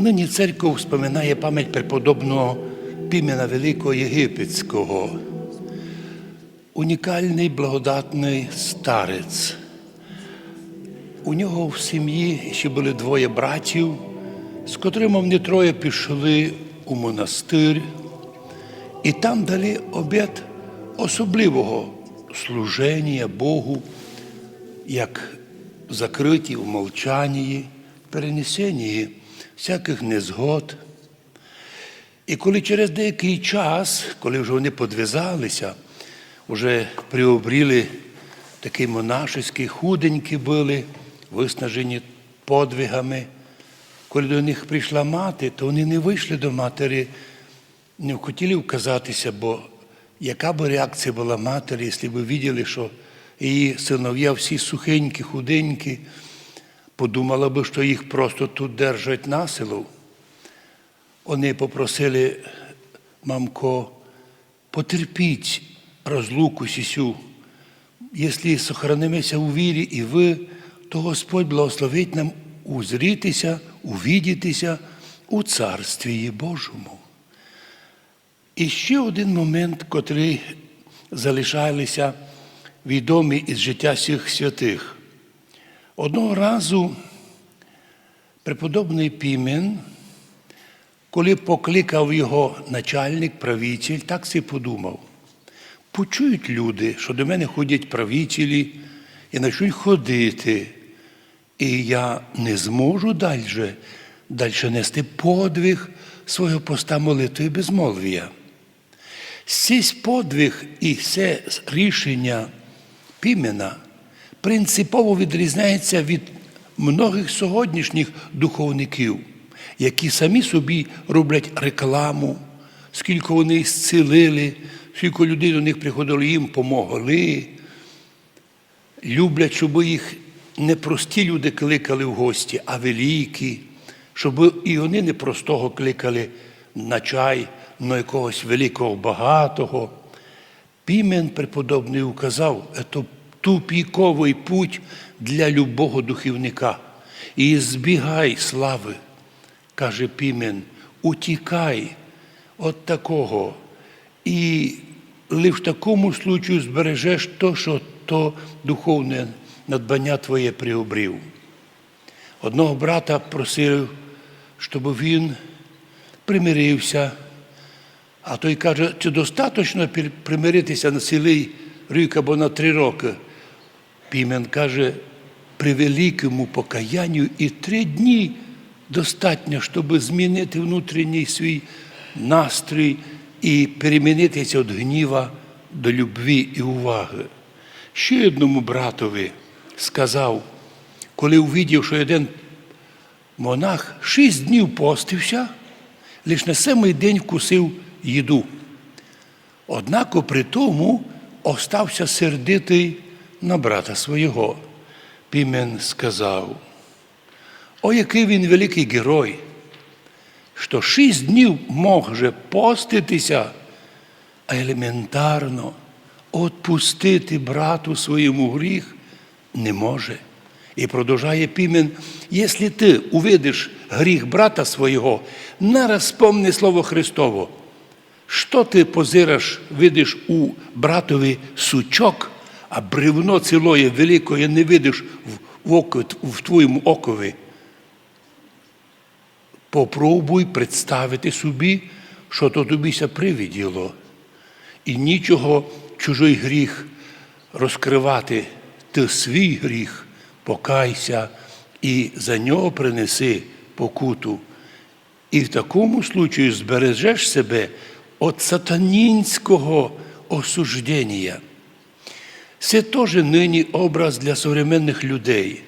Нині церква вспоминає пам'ять преподобного Пімена Великого Єгипетського. Унікальний благодатний старець. У нього в сім'ї ще були двоє братів, з котрими вони троє пішли у монастир, і там дали обід особливого служення Богу, як закриті в мовчанні, перенесенні всяких незгод. І коли через деякий час, коли вже вони подвязалися, вже приобріли такі монашеські, худенькі були, виснажені подвигами. Коли до них прийшла мати, то вони не вийшли до матері, не хотіли вказатися, бо яка б реакція була матері, якщо б виділи, що її синов'я всі сухенькі, худенькі, подумала би, що їх просто тут держать насилу. Вони попросили, мамко, потерпіть розлуку сісю. Якщо сохранимося у вірі і ви, то Господь благословить нам узрітися, увідітися у Царстві Божому. І ще один момент, котрий залишалися відомі із життя всіх святих. Одного разу преподобний Пімен, коли покликав його начальник, правитель, так си подумав. Почують люди, що до мене ходять правителі і почнуть ходити, і я не зможу далі, далі нести подвиг свого поста молитви безмолвія. Цей подвиг і це рішення Пімена принципово відрізняється від многих сьогоднішніх духовників, які самі собі роблять рекламу, скільки вони зцілили, скільки людей до них приходило, їм помогли. Люблять, щоб їх не прості люди кликали в гості, а великі, щоб і вони не простого кликали на чай, на якогось великого багатого. Пімен преподобний указав, це тупіковий путь для любого духовника. І збігай слави, каже Пімен, утікай от такого. І лише в такому случаю збережеш то, що то духовне надбання твоє приобрів. Одного брата просив, щоб він примирився. А той каже, чи достатньо примиритися на цілий рік або на три роки. Пімен каже, при великому покаянню і три дні достатньо, щоб змінити внутрішній свій настрій і перемінитися від гніва до любві і уваги. Ще одному братові сказав, коли увидів, що один монах шість днів постився, лише на самий день вкусив їду. Однак при тому остався сердитий на брата свого. Пімен сказав, о, який він великий герой, що шість днів може поститися, а елементарно відпустити брату своєму гріх не може. І продовжує Пімен, якщо ти увидиш гріх брата свого, нараз спомни Слово Христово. Що ти позираш, видиш у братові сучок, а бревно цілоє великое не видиш в, око, в твоєму окові? Попробуй представити собі, що то тобіся привиділо. І нічого чужий гріх розкривати, ти свій гріх, покайся і за нього принеси покуту. І в такому случаю збережеш себе від сатанінського осуждення. Це теж нині образ для современних людей.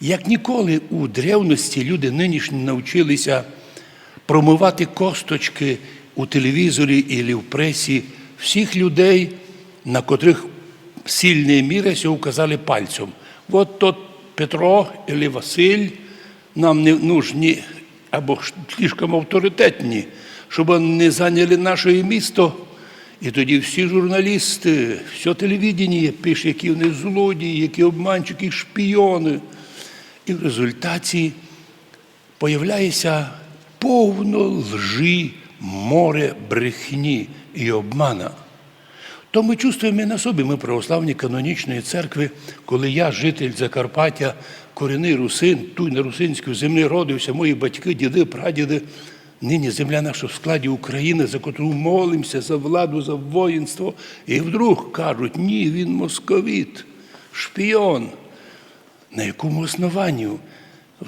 Як ніколи у древності люди нинішні навчилися промивати косточки у телевізорі і в пресі всіх людей, на котрих сильні міри указали пальцем. От тот Петро або Василь нам не нужні або слишком авторитетні, щоб не зайняли наше місто. І тоді всі журналісти, все телевідення пише, які вони злодії, які обманщики, шпіони. І в результаті появляється повно лжи, море брехні і обмана. То ми чувствуємо і на собі, ми православні канонічної церкви, коли я, житель Закарпаття, корінний русин, тут на русинській землі родився, мої батьки, діди, прадіди. Нині земля наша в складі України, за котру молимося, за владу, за воїнство. І вдруг кажуть, ні, він московіт, шпіон. На якому основанні?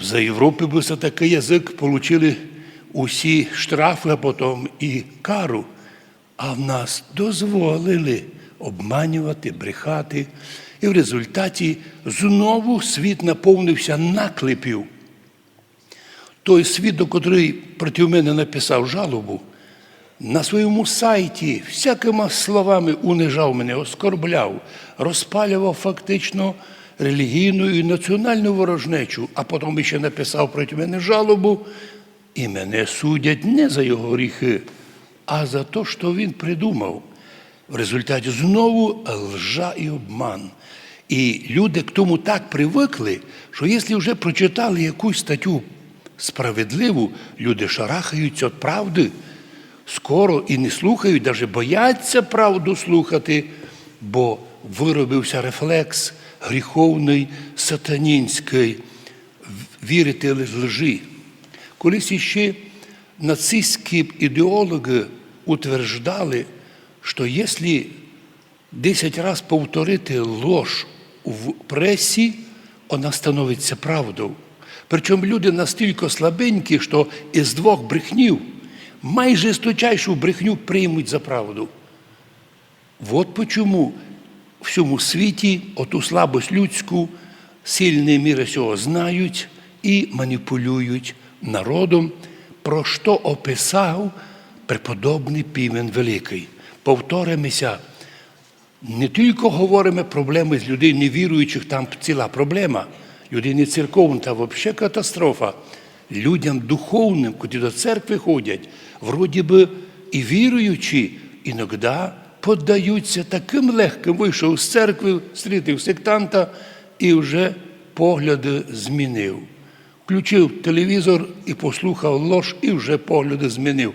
За Європи би за такий язик отримали усі штрафи, а потім і кару. А в нас дозволили обманювати, брехати. І в результаті знову світ наповнився наклепів. Той свідок, котрий проти мене написав жалобу, на своєму сайті всякими словами унижав мене, оскорбляв, розпалював фактично релігійну і національну ворожнечу, а потім ще написав проти мене жалобу, і мене судять не за його гріхи, а за те, що він придумав. В результаті знову лжа і обман. І люди к тому так привикли, що якщо вже прочитали якусь статтю справедливу, люди шарахаються від правди скоро і не слухають, навіть бояться правду слухати, бо виробився рефлекс гріховний, сатанінський, вірити лжи. Колись іще нацистські ідеологи утверждали, що якщо 10 разів повторити ложь в пресі, вона становиться правдою. Причому люди настільки слабенькі, що із двох брехнів майже сточайшу брехню приймуть за правду. От почому в всьому світі оту слабость людську сильні міри цього знають і маніпулюють народом, про що описав преподобний Пімен Великий. Повторимося, не тільки говоримо проблеми з людей невіруючих, там ціла проблема. Людей не церковна, та взагалі катастрофа. Людям духовним, котрі до церкви ходять, вроді би і віруючі, іноді поддаються таким легким, вийшов з церкви, зустрітив сектанта і вже погляди змінив. Включив телевізор і послухав лож, і вже погляди змінив.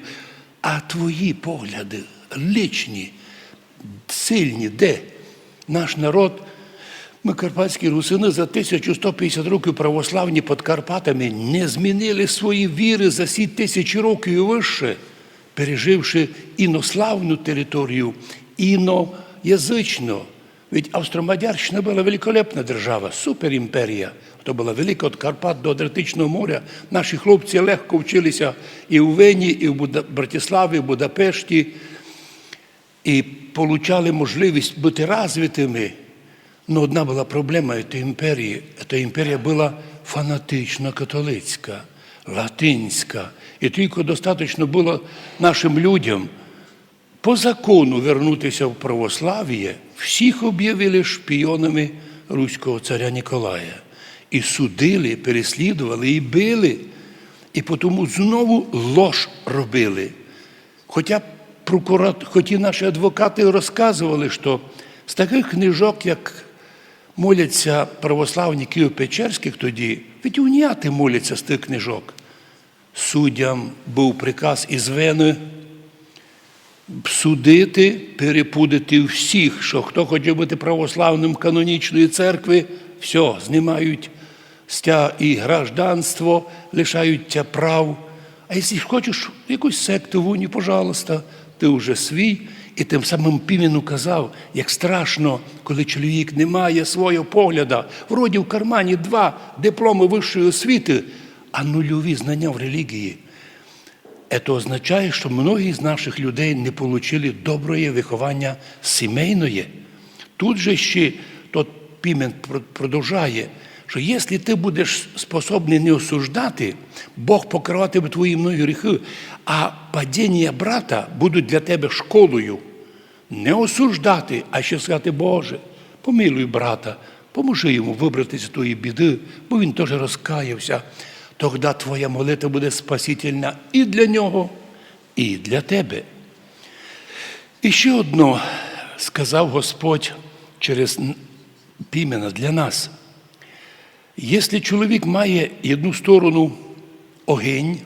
А твої погляди лічні, сильні, де? Наш народ, карпатські русини за 1150 років православні під Карпатами не змінили свої віри за ці тисячі років і вище, переживши інославну територію, іноязично. Ведь Австро-Мадярщина була великолепна держава, суперімперія. То була велика від Карпат до Адриатичного моря. Наші хлопці легко вчилися і в Вені, і в Буда... Братиславі, і в Будапешті, і отримали можливість бути розвитими. Но одна була проблема цієї імперії. Ця імперія була фанатично католицька, латинська. І тільки достатньо було нашим людям по закону вернутися в православ'я, всіх об'явили шпіонами руського царя Ніколая. І судили, переслідували, і били. І тому знову лож робили. Хоча прокурат, хоті наші адвокати розказували, що з таких книжок, як моляться православні Києво-Печерських тоді, ведь моляться з тих книжок. Суддям був приказ із Вени судити, перепудити всіх, що хто хотів бути православним канонічної церкви, все, знімають стя і гражданство, лишають прав. А якщо хочеш якусь секту в уні, пожалуйста, ти вже свій. І тим самим Пімен казав, як страшно, коли чоловік не має свого погляду. Вроді в кармані два дипломи вищої освіти, а нульові знання в релігії. Це означає, що многі з наших людей не отримали доброго виховання сімейної. Тут же ще тот Пімен продовжує, що якщо ти будеш способний не осуждати, Бог покриватиме твої многі гріхи, а падіння брата будуть для тебе школою. Не осуждати, а ще сказати, Боже, помилуй брата, поможи йому вибратися з тої біди, бо він теж розкаявся. Тогда твоя молитва буде спасительна і для нього, і для тебе. І ще одно сказав Господь через пімена для нас. Якщо чоловік має одну сторону огінь,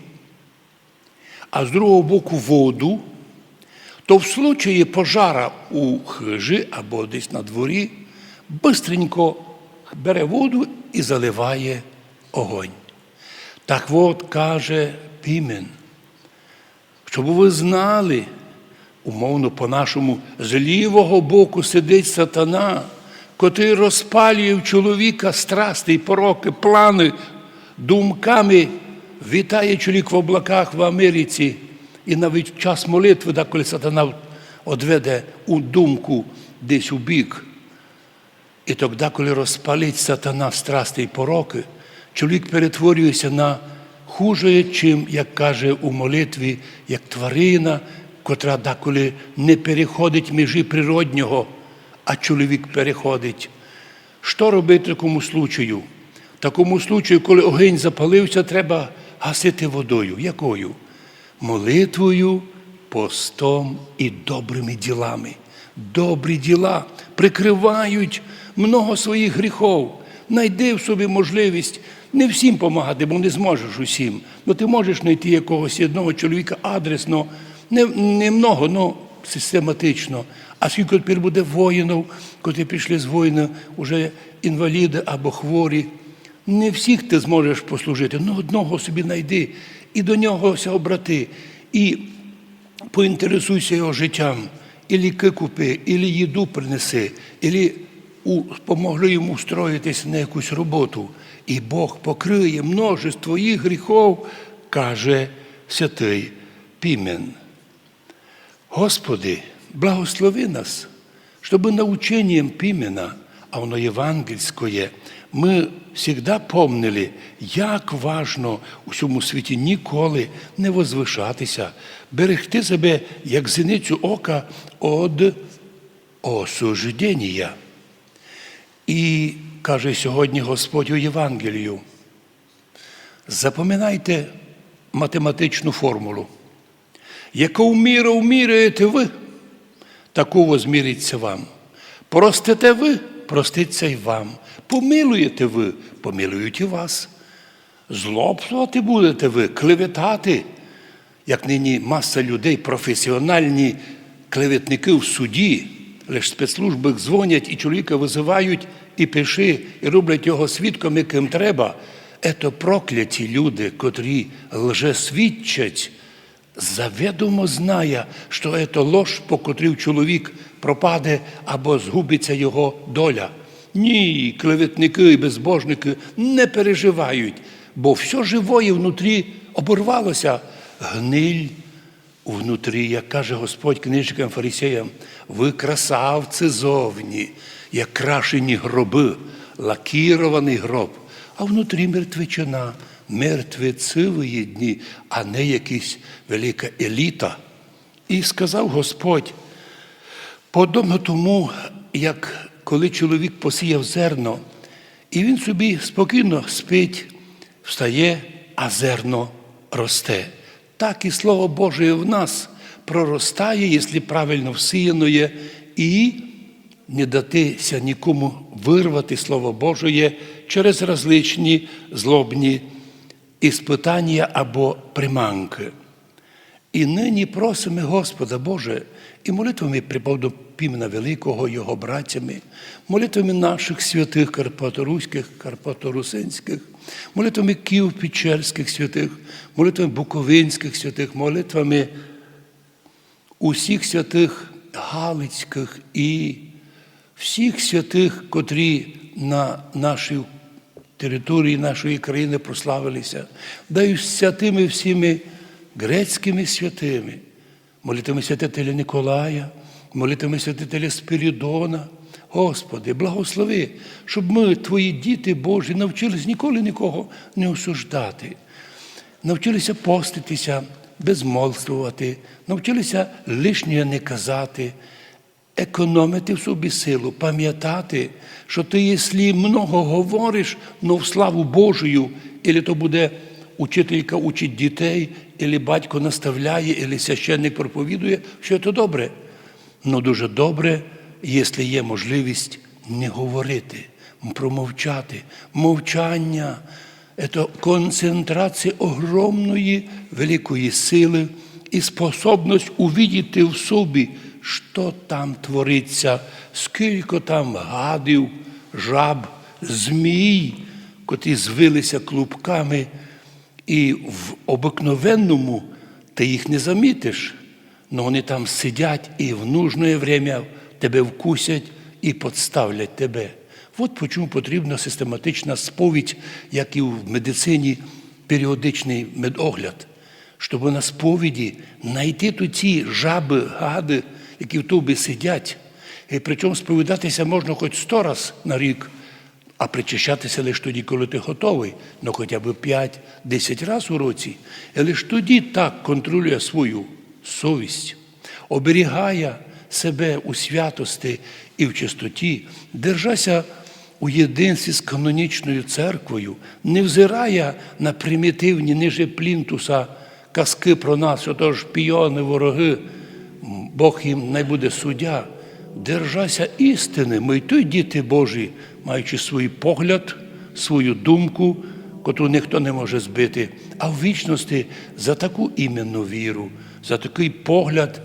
а з другого боку воду, то в случаї пожара у хижі або десь на дворі, бистренько бере воду і заливає огонь. Так от каже Пімен, щоб ви знали, умовно по-нашому, з лівого боку сидить сатана, котрий розпалює в чоловіка страсти, пороки, плани, думками, вітає чоловік в облаках в Америці. І навіть в час молитви, да, коли сатана одведе у думку десь у бік. І тоді, коли розпалить сатана страсти і пороки, чоловік перетворюється на хуже, чим, як каже у молитві, як тварина, котра деколи не переходить межі природнього, а чоловік переходить. Що робити такому случаю? В такому случаю, коли огонь запалився, треба гасити водою. Якою? Молитвою, постом і добрими ділами. Добрі діла прикривають много своїх гріхов. Найди в собі можливість не всім допомагати, бо не зможеш усім. Ну ти можеш знайти якогось одного чоловіка адресно, не, не много, але систематично. А скільки тепер буде воїнів, коли пішли з воїна, вже інваліди або хворі. Не всіх ти зможеш послужити, ну одного собі знайди і до нього обрати, і поінтересуйся його життям, і ліки купи, і їду принеси, і помогли йому встроїтися на якусь роботу. І Бог покриє множество твоїх гріхов, каже святий Пімен. Господи, благослови нас, щоб научением Пімена, а воно євангельське, ми завжди помнили, як важно у цьому світі ніколи не возвишатися, берегти себе, як зіницю ока від осуждення. І каже сьогодні Господь у Євангелію, запам'ятайте математичну формулу. Яку міру вміряєте ви, таку возміриться вам. Простите ви, проститься й вам. Помилуєте ви, помилують і вас. Злобствувати будете ви, клеветати, як нині маса людей, професіональні клеветники в суді, лише спецслужби дзвонять і чоловіка визивають і пиши, і роблять його свідком, яким треба. Ето прокляті люди, котрі лжесвідчать, завідомо знає, що це лож, по котрій чоловік пропаде або згубиться його доля. Ні, клеветники і безбожники не переживають, бо все живое внутрі оборвалося. Гниль внутрі, як каже Господь книжникам фарисеям, ви красавці зовні, як крашені гроби, лакірований гроб, а внутрі мертвечина, мертвецивої дні, а не якась велика еліта. І сказав Господь, подобно тому, як коли чоловік посіяв зерно, і він собі спокійно спить, встає, а зерно росте. Так і Слово Боже в нас проростає, якщо правильно всіяно є, і не датися нікому вирвати Слово Божє через различні злобні іспитання або приманки. І нині просимо Господа Боже, і молитвами припав Пімена Великого, Його братями, молитвами наших святих Карпаторуських, Карпаторусинських, молитвами Київ-Печерських святих, молитвами Буковинських святих, молитвами усіх святих Галицьких і всіх святих, котрі на нашій території нашої країни прославилися, даю святими всіми грецькими святими, молитвами святителя Николая, молитвами святителя Спирідона. Господи, благослови, щоб ми, Твої діти Божі, навчились ніколи нікого не осуждати, навчилися поститися, безмолвствувати, навчилися лишнього не казати, економити в собі силу, пам'ятати, що ти, якщо много говориш, но в славу Божою, і то буде учителька учить дітей, або батько наставляє, або священник проповідує, що це добре. Ну дуже добре, якщо є можливість не говорити, промовчати. Мовчання це концентрація огромної великої сили і способність увидіти в собі, що там твориться, скільки там гадів, жаб, змій, котрі звилися клубками, і в обикновенному ти їх не замітиш, але вони там сидять і в нужне время тебе вкусять і подставлять тебе. От чому потрібна систематична сповідь, як і в медицині періодичний медогляд, щоб на сповіді знайти тут ці жаби, гади, які в тобі сидять. І причому сповідатися можна хоч сто раз на рік, а причащатися лише тоді, коли ти готовий, ну хоча б 5-10 разів у році. І лише тоді так контролює свою совість, оберігає себе у святості і в чистоті, держася у єдинстві з канонічною церквою, не взирає на примітивні ниже плінтуса казки про нас, що то шпіони, вороги, Бог їм не буде суддя. Держася істини, ми й той діти Божі, маючи свій погляд, свою думку, котру ніхто не може збити, а в вічності за таку іменну віру, за такий погляд,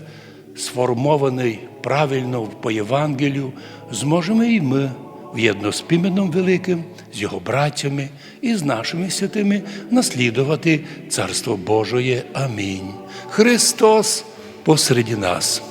сформований правильно по Євангелію, зможемо і ми в'єдно з Піменом Великим, з його братями і з нашими святими наслідувати Царство Божоє. Амінь. Христос посереді нас.